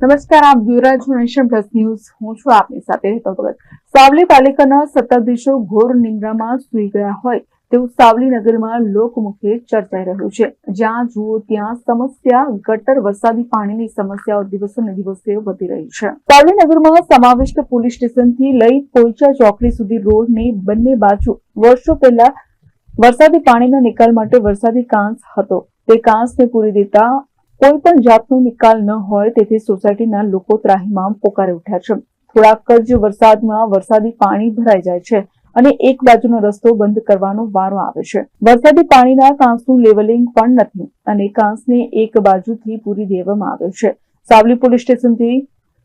નમસ્કાર, આપ યુવરાજ nation plus news. હું છું આપની સાથે હેતલ ભગત. સાવલી પાલિકાના સત્તાધીશો ઘોર નિંદ્રામાં સૂઈ ગયા હોય તેવું સાવલી નગરમાં લોકમુખે ચર્ચાઈ રહ્યું છે. જ્યાં જુઓ ત્યાં સમસ્યા, ગટર વરસાદી પાણીની સમસ્યાઓ દિવસે ને દિવસે વધી રહી છે. સાવલી નગરમાં સમાવિષ્ટ પોલીસ સ્ટેશનથી લઈ પોઈચા ચોકડી સુધી રોડની બંને બાજુ વર્ષો પહેલા વરસાદી પાણીના નિકાલ માટે વરસાદી કાંસ હતો. તે કાંસને પૂરી દેતા કોઈ પણ જાતનો નિકાલ ન હોય તેથી સોસાયટીના લોકો ત્રાહીમામ પોકારે ઉઠ્યા છે. થોડાક જ વરસાદમાં વરસાદી પાણી ભરાઈ જાય છે અને એક બાજુનો રસ્તો બંધ કરવાનો વારો આવે છે. વરસાદી પાણીના કાંસનું લેવલિંગ પણ નથી અને કાંસને એક બાજુથી પૂરી દેવામાં આવે છે. સાવલી પોલીસ સ્ટેશનથી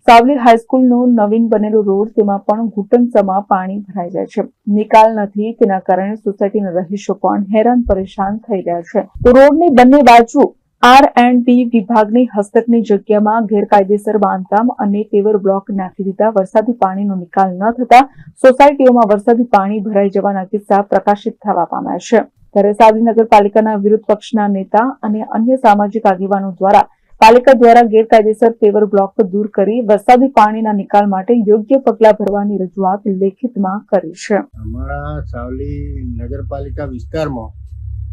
સાવલી હાઈસ્કૂલનો નવીન બનેલો રોડ તેમાં પણ ઘૂંટણ સમા પાણી ભરાઈ જાય છે. નિકાલ નથી તેના કારણે સોસાયટીના રહીશો પણ હેરાન પરેશાન થઈ રહ્યા છે. તો રોડની બંને બાજુ આર એન્ડ બી વિભાગની હસ્તકની જગ્યામાં ગેરકાયદેસર બાંધકામ અને પેવર બ્લોક નાખી દીધા. વરસાદી પાણીનો નિકાલ ન થતા સોસાયટીઓમાં વરસાદી પાણી ભરાઈ જવાના કિસ્સા પ્રકાશિત થવા પામ્યા છે. ત્યારે સાવલી નગરપાલિકાના વિરોધ પક્ષના નેતા અને અન્ય સામાજિક આગેવાનો દ્વારા પાલિકા દ્વારા ગેરકાયદેસર પેવર બ્લોક દૂર કરી વરસાદી પાણીના નિકાલ માટે યોગ્ય પગલાં ભરવાની રજૂઆત લેખિતમાં કરી છે. અમારા સાવલી નગરપાલિકા વિસ્તારમાં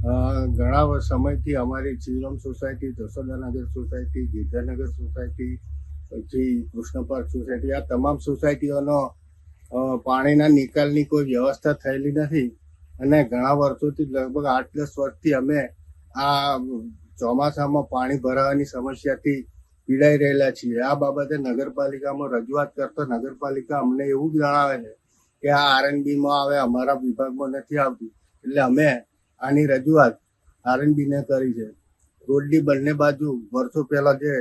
ઘણા સમયથી અમારી Chilam society, Jashodanagar society Girdhanagar society, પછી કૃષ્ણપાર્ક સોસાયટી, આ તમામ સોસાયટીઓનો પાણીના નિકાલની કોઈ વ્યવસ્થા થયેલી નથી અને ઘણા વર્ષોથી લગભગ આઠ દસ વર્ષથી અમે આ ચોમાસામાં પાણી ભરાવાની સમસ્યાથી પીડાઈ રહેલા છીએ. આ બાબતે નગરપાલિકામાં રજૂઆત કરતા નગરપાલિકા અમને એવું જણાવે છે કે આ આરએનબીમાં આવે, અમારા વિભાગમાં નથી આવતું. એટલે અમે આની રજૂઆત આરએનબી ને કરી છે. રોડની બંને બાજુ વર્ષો પહેલા જે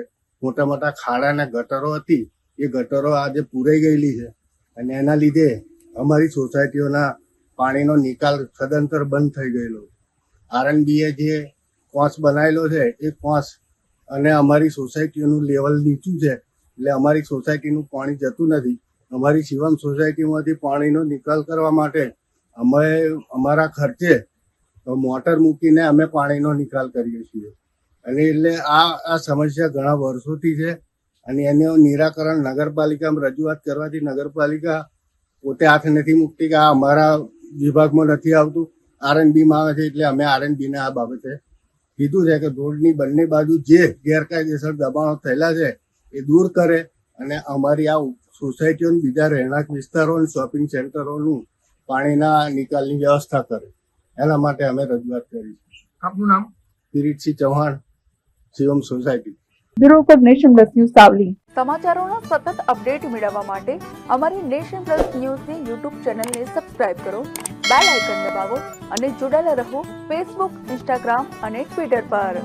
મોટા મોટા ખાડા અને ગટરો હતી, એ ગટરો આજે પૂરાઈ ગયેલી છે અને એના લીધે અમારી સોસાયટીઓના પાણીનો નિકાલ સદંતર બંધ થઈ ગયેલો. આરએનબીએ જે કોસ બનાવેલો છે, એ કોસ અને અમારી સોસાયટીઓનું લેવલ નીચું છે, એટલે અમારી સોસાયટીનું પાણી જતું નથી. અમારી શિવમ સોસાયટીમાંથી પાણીનો નિકાલ કરવા માટે અમે અમારા ખર્ચે મોટર મૂકીને અમે પાણીનો નિકાલ કરીએ છીએ. અને એટલે આ આ સમસ્યા ઘણા વર્ષોથી છે. અને એનું નિરાકરણ નગરપાલિકામાં રજૂઆત કરવાથી નગરપાલિકા પોતે હાથ નથી મૂકતી કે આ અમારા વિભાગમાં નથી આવતું. આરએનબીમાં આવે છે એટલે અમે આરએનબીને આ બાબતે કીધું છે કે રોડની બંને બાજુ જે ગેરકાયદેસર દબાણો થયેલા છે એ દૂર કરે અને અમારી આ સોસાયટીઓને બીજા રહેણાંક વિસ્તારો અને શોપિંગ સેન્ટરોનું પાણીના નિકાલની વ્યવસ્થા કરે. એના માટે અમે રજૂઆત કરી છે. આપનું નામ? કિરીટસિંહ ચૌહાણ શિવમ સોસાયટી. બ્યુરો પર નેશન પ્લસ ન્યૂઝ સાવલી. સમાચારોના સતત અપડેટ મેળવવા માટે અમારી નેશન પ્લસ ન્યૂઝની યુટ્યુબ ચેનલને સબસ્ક્રાઇબ કરો બેલ આઇકન દબાવો અને જોડાયેલા રહો ફેસબુક ઇન્સ્ટાગ્રામ અને ટ્વિટર પર.